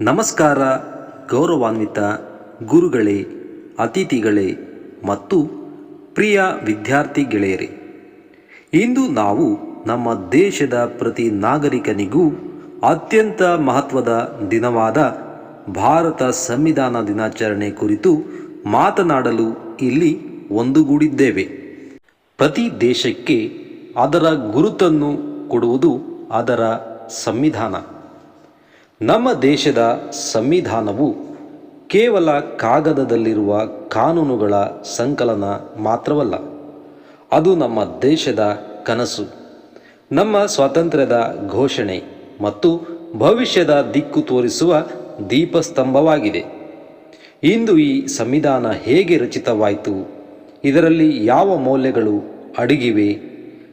ನಮಸ್ಕಾರ, ಗೌರವಾನ್ವಿತ ಗುರುಗಳೇ, ಅತಿಥಿಗಳೇ ಮತ್ತು ಪ್ರಿಯ ವಿದ್ಯಾರ್ಥಿ ಗೆಳೆಯರೇ ಇಂದು ನಾವು ನಮ್ಮ ದೇಶದ ಪ್ರತಿ ನಾಗರಿಕನಿಗೂ ಅತ್ಯಂತ ಮಹತ್ವದ ದಿನವಾದ ಭಾರತ ಸಂವಿಧಾನ ದಿನಾಚರಣೆ ಕುರಿತು ಮಾತನಾಡಲು ಇಲ್ಲಿ ಒಂದುಗೂಡಿದ್ದೇವೆ. ಪ್ರತಿ ದೇಶಕ್ಕೆ ಅದರ ಗುರುತನ್ನು ಕೊಡುವುದು ಅದರ ಸಂವಿಧಾನ. ನಮ್ಮ ದೇಶದ ಸಂವಿಧಾನವು ಕೇವಲ ಕಾಗದದಲ್ಲಿರುವ ಕಾನೂನುಗಳ ಸಂಕಲನ ಮಾತ್ರವಲ್ಲ, ಅದು ನಮ್ಮ ದೇಶದ ಕನಸು. ನಮ್ಮ ಸ್ವಾತಂತ್ರ್ಯದ ಘೋಷಣೆ ಮತ್ತು ಭವಿಷ್ಯದ ದಿಕ್ಕು ತೋರಿಸುವ ದೀಪಸ್ತಂಭವಾಗಿದೆ. ಇಂದು ಈ ಸಂವಿಧಾನ ಹೇಗೆ ರಚಿತವಾಯಿತು, ಇದರಲ್ಲಿ ಯಾವ ಮೌಲ್ಯಗಳು ಅಡಗಿವೆ,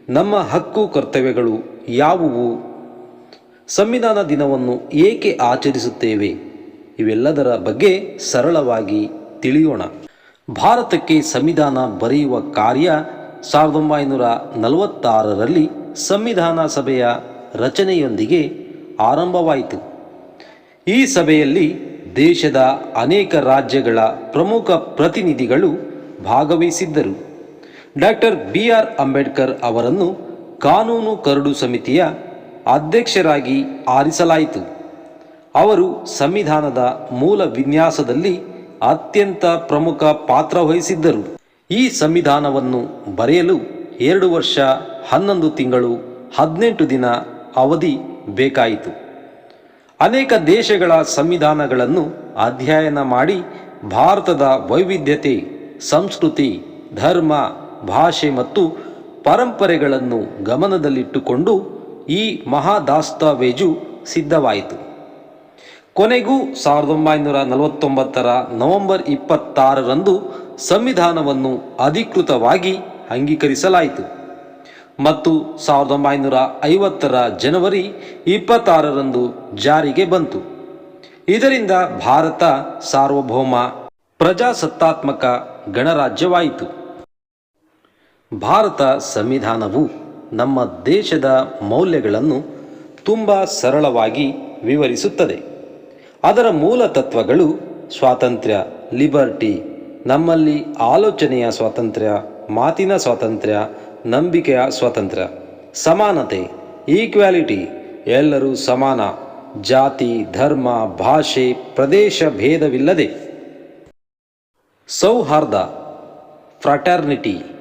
ನಮ್ಮ ಹಕ್ಕು, ಕರ್ತವ್ಯಗಳು ಯಾವುವು ಸಂವಿಧಾನ ದಿನವನ್ನು ಏಕೆ ಆಚರಿಸುತ್ತೇವೆ? ಇವೆಲ್ಲದರ ಬಗ್ಗೆ ಸರಳವಾಗಿ ತಿಳಿಯೋಣ. ಭಾರತಕ್ಕೆ ಸಂವಿಧಾನ ಬರೆಯುವ ಕಾರ್ಯ ಸಾವಿರದ ಒಂಬೈನೂರ ನಲವತ್ತಾರರಲ್ಲಿ ಸಂವಿಧಾನ ಸಭೆಯ ರಚನೆಯೊಂದಿಗೆ ಆರಂಭವಾಯಿತು. ಈ ಸಭೆಯಲ್ಲಿ ದೇಶದ ಅನೇಕ ರಾಜ್ಯಗಳ ಪ್ರಮುಖ ಪ್ರತಿನಿಧಿಗಳು ಭಾಗವಹಿಸಿದ್ದರು. ಡಾಕ್ಟರ್ ಬಿ ಆರ್ ಅಂಬೇಡ್ಕರ್ ಅವರನ್ನು ಕಾನೂನು ಕರಡು ಸಮಿತಿಯ ಅಧ್ಯಕ್ಷರಾಗಿ ಆರಿಸಲಾಯಿತು. ಅವರು ಸಂವಿಧಾನದ ಮೂಲ ವಿನ್ಯಾಸದಲ್ಲಿ ಅತ್ಯಂತ ಪ್ರಮುಖ ಪಾತ್ರ ವಹಿಸಿದ್ದರು. ಈ ಸಂವಿಧಾನವನ್ನು ಬರೆಯಲು ಎರಡು ವರ್ಷ ಹನ್ನೊಂದು ತಿಂಗಳು ಹದಿನೆಂಟು ದಿನ ಅವಧಿ ಬೇಕಾಯಿತು. ಅನೇಕ ದೇಶಗಳ ಸಂವಿಧಾನಗಳನ್ನು ಅಧ್ಯಯನ ಮಾಡಿ ಭಾರತದ ವೈವಿಧ್ಯತೆ, ಸಂಸ್ಕೃತಿ, ಧರ್ಮ, ಭಾಷೆ ಮತ್ತು ಪರಂಪರೆಗಳನ್ನು ಗಮನದಲ್ಲಿಟ್ಟುಕೊಂಡು ಈ ಮಹಾದಾಸ್ತಾವೇಜು ಸಿದ್ಧವಾಯಿತು. ಕೊನೆಗೂ ಸಾವಿರದ ಒಂಬೈನೂರ ನಲವತ್ತೊಂಬತ್ತರ ನವೆಂಬರ್ ಇಪ್ಪತ್ತಾರರಂದು ಸಂವಿಧಾನವನ್ನು ಅಧಿಕೃತವಾಗಿ ಅಂಗೀಕರಿಸಲಾಯಿತು. ಮತ್ತು ಸಾವಿರದ ಒಂಬೈನೂರ ಐವತ್ತರ ಜನವರಿ ಇಪ್ಪತ್ತಾರರಂದು ಜಾರಿಗೆ ಬಂತು. ಇದರಿಂದ ಭಾರತ ಸಾರ್ವಭೌಮ ಪ್ರಜಾಸತ್ತಾತ್ಮಕ ಗಣರಾಜ್ಯವಾಯಿತು. ಭಾರತ ಸಂವಿಧಾನವು ನಮ್ಮ ದೇಶದ ಮೌಲ್ಯಗಳನ್ನು ತುಂಬ ಸರಳವಾಗಿ ವಿವರಿಸುತ್ತದೆ. ಅದರ ಮೂಲ ತತ್ವಗಳು ಸ್ವಾತಂತ್ರ್ಯ, ಲಿಬರ್ಟಿ, ನಮ್ಮಲ್ಲಿ ಆಲೋಚನೆಯ ಸ್ವಾತಂತ್ರ್ಯ, ಮಾತಿನ ಸ್ವಾತಂತ್ರ್ಯ, ನಂಬಿಕೆಯ ಸ್ವಾತಂತ್ರ್ಯ, ಸಮಾನತೆ, ಈಕ್ವಾಲಿಟಿ, ಎಲ್ಲರೂ ಸಮಾನ, ಜಾತಿ, ಧರ್ಮ, ಭಾಷೆ, ಪ್ರದೇಶ ಭೇದವಿಲ್ಲದೆ. ಸೌಹಾರ್ದ, ಫ್ರಾಟರ್ನಿಟಿ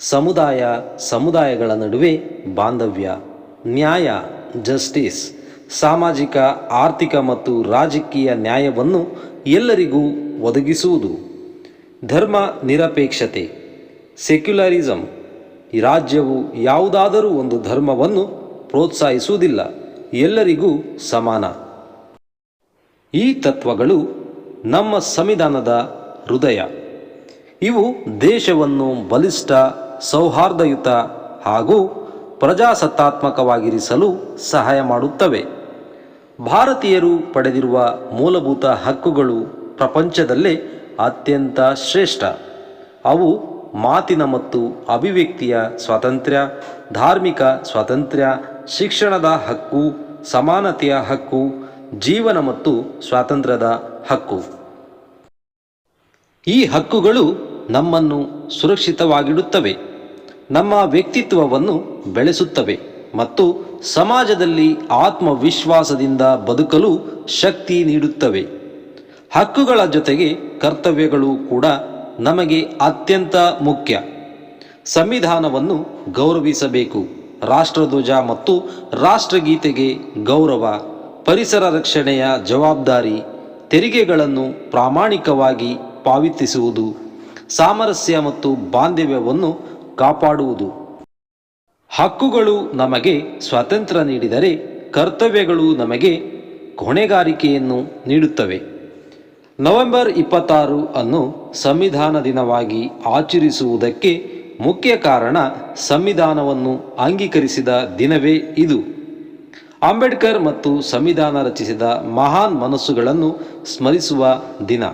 ಸಮುದಾಯ ಸಮುದಾಯಗಳ ನಡುವೆ ಬಾಂಧವ್ಯ, ನ್ಯಾಯ, ಜಸ್ಟಿಸ್, ಸಾಮಾಜಿಕ, ಆರ್ಥಿಕ ಮತ್ತು ರಾಜಕೀಯ ನ್ಯಾಯವನ್ನು ಎಲ್ಲರಿಗೂ ಒದಗಿಸುವುದು. ಧರ್ಮ ನಿರಪೇಕ್ಷತೆ, ಸೆಕ್ಯುಲರಿಸಂ, ಈ ರಾಜ್ಯವು ಯಾವುದಾದರೂ ಒಂದು ಧರ್ಮವನ್ನು ಪ್ರೋತ್ಸಾಹಿಸುವುದಿಲ್ಲ, ಎಲ್ಲರಿಗೂ ಸಮಾನ. ಈ ತತ್ವಗಳು ನಮ್ಮ ಸಂವಿಧಾನದ ಹೃದಯ. ಇವು ದೇಶವನ್ನು ಬಲಿಷ್ಠ, ಸೌಹಾರ್ದಯುತ ಹಾಗೂ ಪ್ರಜಾಸತ್ತಾತ್ಮಕವಾಗಿರಿಸಲು ಸಹಾಯ ಮಾಡುತ್ತವೆ. ಭಾರತೀಯರು ಪಡೆದಿರುವ ಮೂಲಭೂತ ಹಕ್ಕುಗಳು ಪ್ರಪಂಚದಲ್ಲೇ ಅತ್ಯಂತ ಶ್ರೇಷ್ಠ. ಅವು ಮಾತಿನ ಮತ್ತು ಅಭಿವ್ಯಕ್ತಿಯ ಸ್ವಾತಂತ್ರ್ಯ, ಧಾರ್ಮಿಕ ಸ್ವಾತಂತ್ರ್ಯ, ಶಿಕ್ಷಣದ ಹಕ್ಕು, ಸಮಾನತೆಯ ಹಕ್ಕು, ಜೀವನ ಮತ್ತು ಸ್ವಾತಂತ್ರ್ಯದ ಹಕ್ಕು. ಈ ಹಕ್ಕುಗಳು ನಮ್ಮನ್ನು ಸುರಕ್ಷಿತವಾಗಿಡುತ್ತವೆ. ನಮ್ಮ ವ್ಯಕ್ತಿತ್ವವನ್ನು ಬೆಳೆಸುತ್ತವೆ ಮತ್ತು ಸಮಾಜದಲ್ಲಿ ಆತ್ಮವಿಶ್ವಾಸದಿಂದ ಬದುಕಲು ಶಕ್ತಿ ನೀಡುತ್ತವೆ. ಹಕ್ಕುಗಳ ಜೊತೆಗೆ ಕರ್ತವ್ಯಗಳು ಕೂಡ ನಮಗೆ ಅತ್ಯಂತ ಮುಖ್ಯ. ಸಂವಿಧಾನವನ್ನು ಗೌರವಿಸಬೇಕು. ರಾಷ್ಟ್ರಧ್ವಜ ಮತ್ತು ರಾಷ್ಟ್ರಗೀತೆಗೆ ಗೌರವ, ಪರಿಸರ ರಕ್ಷಣೆಯ ಜವಾಬ್ದಾರಿ, ತೆರಿಗೆಗಳನ್ನು ಪ್ರಾಮಾಣಿಕವಾಗಿ ಪಾವತಿಸುವುದು ಸಾಮರಸ್ಯ ಮತ್ತು ಬಾಂಧವ್ಯವನ್ನು ಕಾಪಾಡುವುದು. ಹಕ್ಕುಗಳು ನಮಗೆ ಸ್ವಾತಂತ್ರ್ಯ ನೀಡಿದರೆ ಕರ್ತವ್ಯಗಳು ನಮಗೆ ಹೊಣೆಗಾರಿಕೆಯನ್ನು ನೀಡುತ್ತವೆ. ನವೆಂಬರ್ ಇಪ್ಪತ್ತಾರು ಅನ್ನು ಸಂವಿಧಾನ ದಿನವಾಗಿ ಆಚರಿಸುವುದಕ್ಕೆ ಮುಖ್ಯ ಕಾರಣ ಸಂವಿಧಾನವನ್ನು ಅಂಗೀಕರಿಸಿದ ದಿನವೇ ಇದು. ಅಂಬೇಡ್ಕರ್ ಮತ್ತು ಸಂವಿಧಾನ ರಚಿಸಿದ ಮಹಾನ್ ಮನಸ್ಸುಗಳನ್ನು ಸ್ಮರಿಸುವ ದಿನ.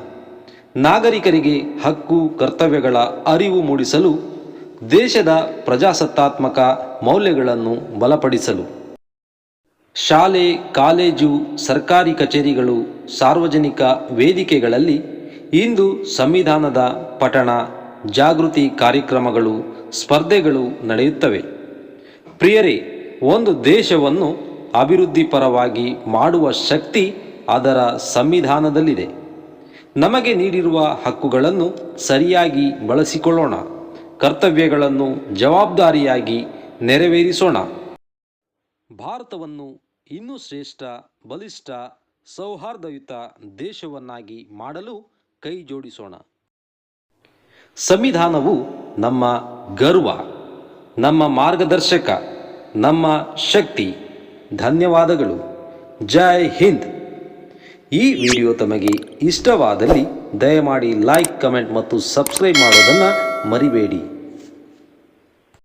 ನಾಗರಿಕರಿಗೆ ಹಕ್ಕು, ಕರ್ತವ್ಯಗಳ ಅರಿವು ಮೂಡಿಸಲು ದೇಶದ ಪ್ರಜಾಸತ್ತಾತ್ಮಕ ಮೌಲ್ಯಗಳನ್ನು ಬಲಪಡಿಸಲು. ಶಾಲೆ, ಕಾಲೇಜು, ಸರ್ಕಾರಿ ಕಚೇರಿಗಳು, ಸಾರ್ವಜನಿಕ ವೇದಿಕೆಗಳಲ್ಲಿ ಇಂದು ಸಂವಿಧಾನದ ಪಠಣ, ಜಾಗೃತಿ ಕಾರ್ಯಕ್ರಮಗಳು, ಸ್ಪರ್ಧೆಗಳು ನಡೆಯುತ್ತವೆ. ಪ್ರಿಯರೇ, ಒಂದು ದೇಶವನ್ನು ಅಭಿವೃದ್ಧಿಪರವಾಗಿ ಮಾಡುವ ಶಕ್ತಿ ಅದರ ಸಂವಿಧಾನದಲ್ಲಿದೆ. ನಮಗೆ ನೀಡಿರುವ ಹಕ್ಕುಗಳನ್ನು ಸರಿಯಾಗಿ ಬಳಸಿಕೊಳ್ಳೋಣ. ಕರ್ತವ್ಯಗಳನ್ನು ಜವಾಬ್ದಾರಿಯಾಗಿ ನೆರವೇರಿಸೋಣ. ಭಾರತವನ್ನು ಇನ್ನೂ ಶ್ರೇಷ್ಠ, ಬಲಿಷ್ಠ, ಸೌಹಾರ್ದಯುತ ದೇಶವನ್ನಾಗಿ ಮಾಡಲು ಕೈ ಜೋಡಿಸೋಣ. ಸಂವಿಧಾನವು ನಮ್ಮ ಗರ್ವ, ನಮ್ಮ ಮಾರ್ಗದರ್ಶಕ, ನಮ್ಮ ಶಕ್ತಿ. ಧನ್ಯವಾದಗಳು. ಜೈ ಹಿಂದ್. ಈ ವಿಡಿಯೋ ತಮಗೆ ಇಷ್ಟವಾದಲ್ಲಿ ದಯಮಾಡಿ ಲೈಕ್ ಕಮೆಂಟ್ ಮತ್ತು ಸಬ್ಸ್ಕ್ರೈಬ್ ಮಾಡೋದನ್ನು ಮರಿಬೇಡಿ.